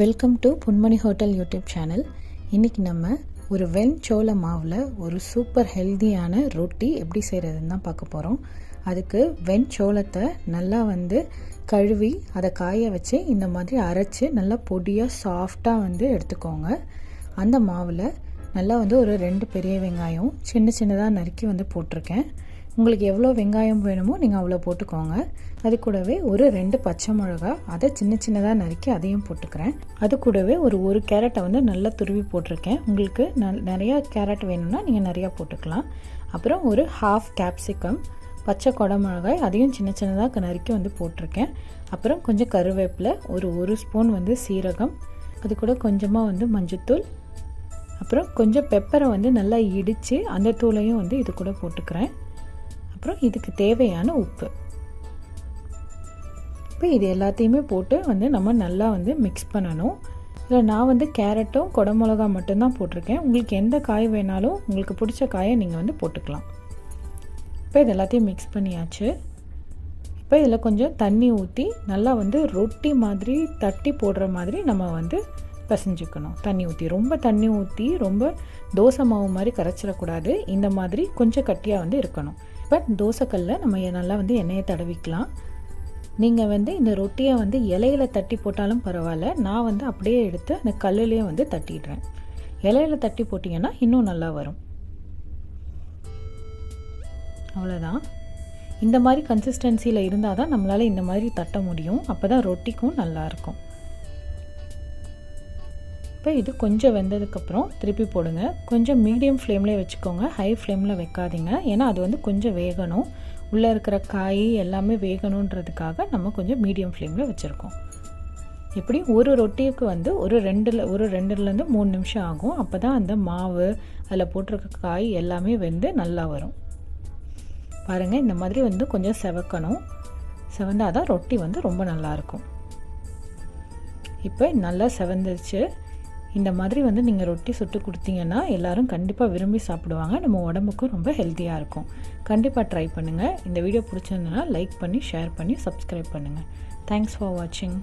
Welcome to Ponmani hotel YouTube channel இன்றைக்கி நம்ம ஒரு வெண் சோள மாவில் ஒரு சூப்பர் ஹெல்தியான ரொட்டி எப்படி செய்கிறதுன்னு தான் பார்க்க போகிறோம் அதுக்கு வெண் சோளத்தை நல்லா வந்து கழுவி அதை காய வச்சு இந்த மாதிரி அரைச்சி நல்லா பொடியாக சாஃப்டாக வந்து எடுத்துக்கோங்க. அந்த மாவில் நல்லா வந்து ஒரு ரெண்டு பெரிய வெங்காயம் சின்ன சின்னதாக நறுக்கி வந்து போட்டிருக்கேன். உங்களுக்கு எவ்வளோ வெங்காயம் வேணுமோ நீங்கள் அவ்வளோ போட்டுக்கோங்க. அது கூடவே ஒரு ரெண்டு பச்சை மிளகா அதை சின்ன சின்னதாக நறுக்கி அதையும் போட்டுக்கிறேன். அது கூடவே ஒரு ஒரு கேரட்டை வந்து நல்லா துருவி போட்டிருக்கேன். உங்களுக்கு ந நிறையா கேரட் வேணும்னா நீங்கள் நிறையா போட்டுக்கலாம். அப்புறம் ஒரு ஹாஃப் கேப்சிகம் பச்சை கொடை மிளகாய் அதையும் சின்ன சின்னதாக நறுக்கி வந்து போட்டிருக்கேன். அப்புறம் கொஞ்சம் கருவேப்பிலை ஒரு ஒரு ஸ்பூன் வந்து சீரகம் அது கூட கொஞ்சமாக வந்து மஞ்சத்தூள் அப்புறம் கொஞ்சம் பெப்பரை வந்து நல்லா இடித்து அந்த தூளையும் வந்து இது கூட போட்டுக்கிறேன். அப்புறம் இதுக்கு தேவையான உப்பு. இப்போ இது எல்லாத்தையுமே போட்டு வந்து நம்ம நல்லா வந்து மிக்ஸ் பண்ணணும். இதில் நான் வந்து கேரட்டும் குடமிளகா மட்டும்தான் போட்டிருக்கேன். உங்களுக்கு எந்த காய் வேணாலும் உங்களுக்கு பிடிச்ச காயை நீங்கள் வந்து போட்டுக்கலாம். இப்போ இது எல்லாத்தையும் மிக்ஸ் பண்ணியாச்சு. இப்போ இதில் கொஞ்சம் தண்ணி ஊற்றி நல்லா வந்து ரொட்டி மாதிரி தட்டி போடுற மாதிரி நம்ம வந்து பிசைஞ்சுக்கணும். தண்ணி ஊற்றி ரொம்ப தண்ணி ஊற்றி ரொம்ப தோசை மாவு மாதிரி கரைச்சிடக்கூடாது. இந்த மாதிரி கொஞ்சம் கட்டியாக வந்து இருக்கணும். பட் தோசைக்கல்லில் நம்ம நல்லா வந்து எண்ணெயை தடவிக்கலாம். நீங்கள் வந்து இந்த ரொட்டியை வந்து இலையில தட்டி போட்டாலும் பரவாயில்ல. நான் வந்து அப்படியே எடுத்து அந்த கல்லுலேயே வந்து தட்டிடுறேன். இலையில தட்டி போட்டிங்கன்னா இன்னும் நல்லா வரும். அவ்வளோதான் இந்த மாதிரி கன்சிஸ்டன்சியில் இருந்தால் தான் நம்மளால் இந்த மாதிரி தட்ட முடியும். அப்போ தான் ரொட்டிக்கும் நல்லாயிருக்கும் இப்போ இது கொஞ்சம் வெந்ததுக்கப்புறம் திருப்பி போடுங்க. கொஞ்சம் மீடியம் ஃப்ளேம்லேயே வச்சுக்கோங்க. ஹை ஃப்ளேமில் வைக்காதீங்க. ஏன்னா அது வந்து கொஞ்சம் வேகணும். உள்ளே இருக்கிற காய் எல்லாமே வேகணுன்றதுக்காக நம்ம கொஞ்சம் மீடியம் ஃப்ளேமில் வச்சுருக்கோம். எப்படி? ஒரு ரொட்டிக்கு வந்து ஒரு ரெண்டில் ஒரு ரெண்டுலேருந்து மூணு நிமிஷம் ஆகும். அப்போ தான் அந்த மாவு அதில் போட்டிருக்க காய் எல்லாமே வெந்து நல்லா வரும். பாருங்கள் இந்த மாதிரி வந்து கொஞ்சம் செவக்கணும். செவந்தால் தான் ரொட்டி வந்து ரொம்ப நல்லாயிருக்கும் இப்போ நல்லா செவந்துருச்சு. இந்த மாதிரி வந்து நீங்கள் ரொட்டி சுட்டு கொடுத்தீங்கன்னா எல்லோரும் கண்டிப்பாக விரும்பி சாப்பிடுவாங்க. நம்ம உடம்புக்கும் ரொம்ப ஹெல்த்தியாக இருக்கும். கண்டிப்பாக ட்ரை பண்ணுங்கள் இந்த வீடியோ பிடிச்சிருந்ததுன்னா லைக் பண்ணி ஷேர் பண்ணி சப்ஸ்கிரைப் பண்ணுங்கள் தேங்க்ஸ் ஃபார் வாட்சிங்